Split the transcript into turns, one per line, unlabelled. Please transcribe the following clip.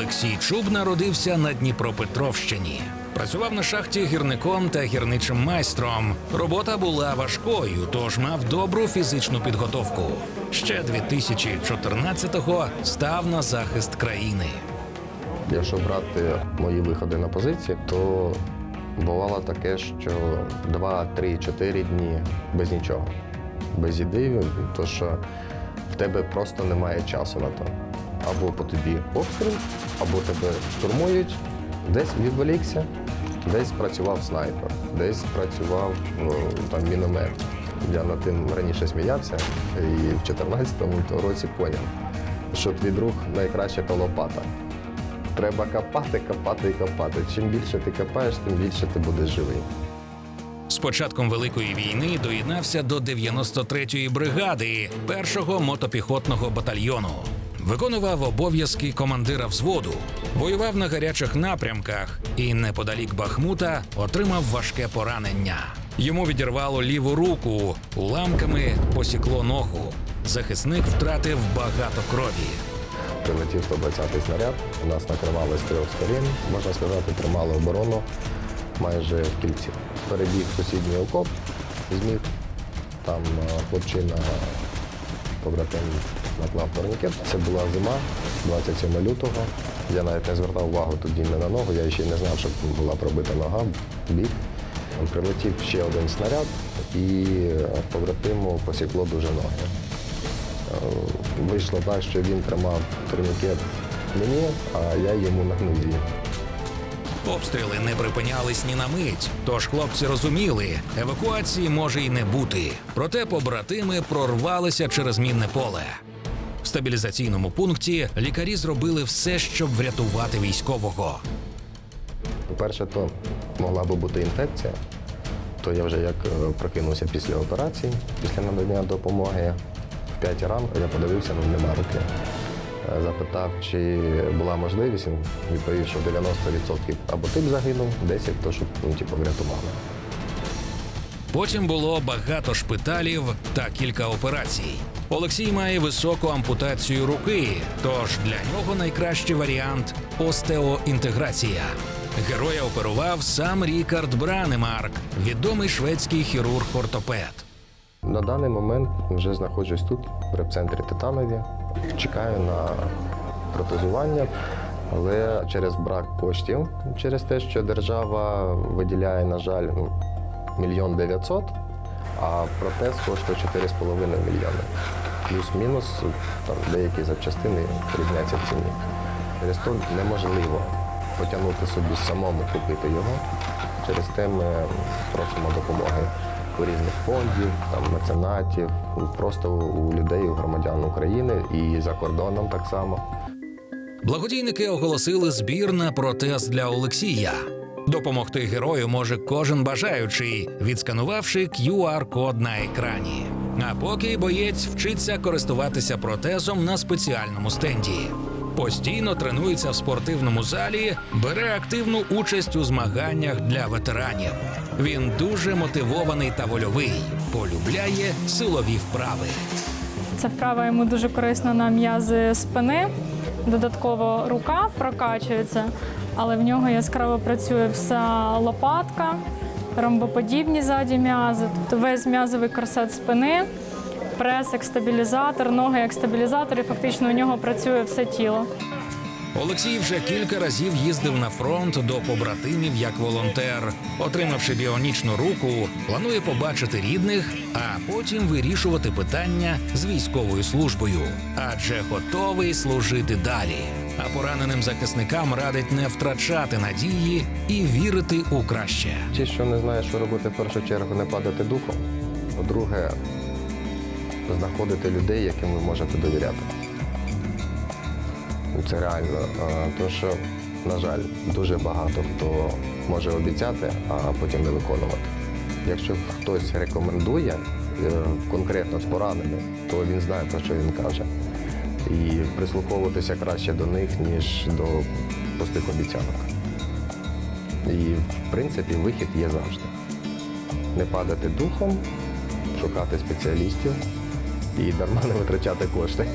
Олексій Чуб народився на Дніпропетровщині. Працював на шахті гірником та гірничим майстром. Робота була важкою, тож мав добру фізичну підготовку. Ще 2014-го став на захист країни.
Якщо брати мої виходи на позиції, то бувало таке, що 2, 3, 4 дні без нічого, без ідеї, то що в тебе просто немає часу на то. Або по тобі обстріл, або тебе штурмують, десь відволікся, десь працював снайпер, десь працював ну, там, міномет. Я над тим раніше сміявся і в 2014 році поняв, що твій друг найкраще то лопата. Треба копати, копати і копати. Чим більше ти копаєш, тим більше ти будеш живий.
З початком Великої війни доєднався до 93-ї бригади першого мотопіхотного батальйону. Виконував обов'язки командира взводу, воював на гарячих напрямках і неподалік Бахмута отримав важке поранення. Йому відірвало ліву руку, уламками посікло ногу. Захисник втратив багато крові.
Прилетів 120-й снаряд, нас накривали з трьох сторін, можна сказати, тримали оборону майже в кільці. Перебіг сусідній окоп, зміг. Там е, хлопчина побратим наклав турнікет. Це була зима, 27 лютого. Я навіть не звертав увагу тоді не на ногу, я ще й не знав, що була пробита нога, бік. Прилетів ще один снаряд і побратиму посікло дуже ноги. Е, Вийшло так, що він тримав турнікет мені, а я йому на нозі.
Обстріли не припинялись ні на мить, тож хлопці розуміли, евакуації може й не бути. Проте побратими прорвалися через мінне поле. В стабілізаційному пункті лікарі зробили все, щоб врятувати військового.
По-перше, то могла би бути інфекція. То я вже як е, прокинувся після операції, після надання допомоги в 5 ранку я подивився, ну нема руки. Запитав, чи була можливість, він відповів, що 90% або ти б загинув, 10% то щоб ну, типу, врятували.
Потім було багато шпиталів та кілька операцій. Олексій має високу ампутацію руки, тож для нього найкращий варіант остеоінтеграція. Героя оперував сам Рікард Бранемарк, відомий шведський хірург-ортопед.
На даний момент вже знаходжусь тут, в репцентрі Титанові. Чекаю на протезування, але через брак коштів, через те, що держава виділяє, на жаль, ну, мільйон дев'ятсот, а протез коштує 4,5 мільйони. Плюс-мінус там деякі запчастини різняться в ціні. Через то неможливо потягнути собі самому купити його. Через те ми просимо допомоги у різних фондів, там, меценатів, просто у людей, у громадян України і за кордоном так само.
Благодійники оголосили збір на протез для Олексія. Допомогти герою може кожен бажаючий, відсканувавши QR-код на екрані. А поки боєць вчиться користуватися протезом на спеціальному стенді. Постійно тренується в спортивному залі, бере активну участь у змаганнях для ветеранів. Він дуже мотивований та вольовий, полюбляє силові вправи.
Ця вправа йому дуже корисна на м'язи спини. Додатково рука прокачується, але в нього яскраво працює вся лопатка, ромбоподібні ззаді м'язи, тобто весь м'язовий корсет спини, прес як стабілізатор, ноги як стабілізатор, і фактично у нього працює все тіло.
Олексій вже кілька разів їздив на фронт до побратимів як волонтер. Отримавши біонічну руку, планує побачити рідних, а потім вирішувати питання з військовою службою, адже готовий служити далі. А пораненим захисникам радить не втрачати надії і вірити у краще.
Ті, що не знають, що робити в першу чергу, не падати духом. По-друге, знаходити людей, яким ви можете довіряти. Це реально. А, То, що, на жаль, дуже багато хто може обіцяти, а потім не виконувати. Якщо хтось рекомендує е, конкретно з пораненим, то він знає, про що він каже. І прислуховуватися краще до них, ніж до пустих обіцянок. І, в принципі, вихід є завжди. Не падати духом, шукати спеціалістів і дарма не витрачати кошти.